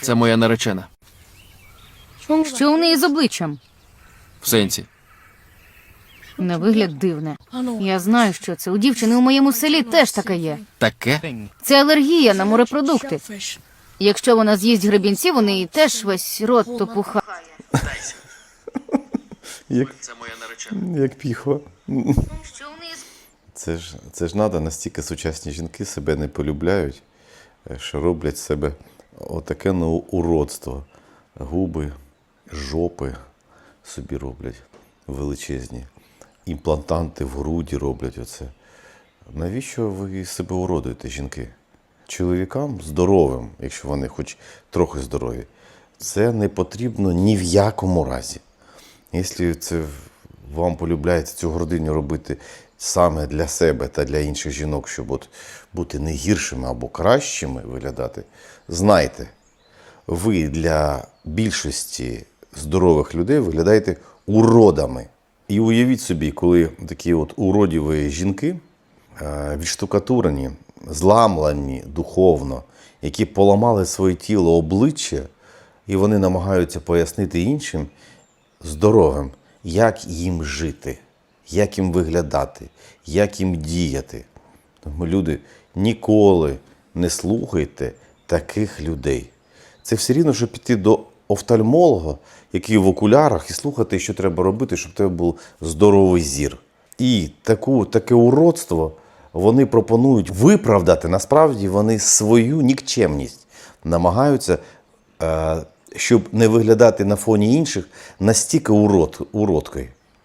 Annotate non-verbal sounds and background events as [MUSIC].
Це моя наречена. Що у неї з обличчям? В сенсі. На вигляд дивне. Я знаю, що це. У дівчини у моєму селі теж таке є. Таке? Це алергія на морепродукти. Якщо вона з'їсть гребінців, у неї теж весь рот топуха. [LAUGHS] Як, Це моя наречена. як піхва. Що у неї з Це ж це ж надо, настільки сучасні жінки себе не полюбляють, е, що роблять з себе отаке ну, уродство. Губи, жопи собі роблять величезні. Імплантанти в груді роблять оце. Навіщо ви себе уродуєте, жінки? Чоловікам здоровим, якщо вони хоч трохи здорові, це не потрібно ні в якому разі. Якщо це вам полюбляється цю гординю робити саме для себе та для інших жінок, щоб от бути не гіршими або кращими виглядати, знайте, ви для більшості здорових людей виглядаєте уродами. І уявіть собі, коли такі от уродіві жінки, е, відштукатурені, зламлені духовно, які поламали своє тіло обличчя, і вони намагаються пояснити іншим здоровим, як їм жити, як їм виглядати, як їм діяти. Тому люди ніколи не слухайте таких людей. Це все рівно, що піти до офтальмолога, який в окулярах, і слухати, що треба робити, щоб тебе був здоровий зір. І таку, таке уродство вони пропонують виправдати. Насправді вони свою нікчемність намагаються, е, щоб не виглядати на фоні інших настільки урод, уродкою.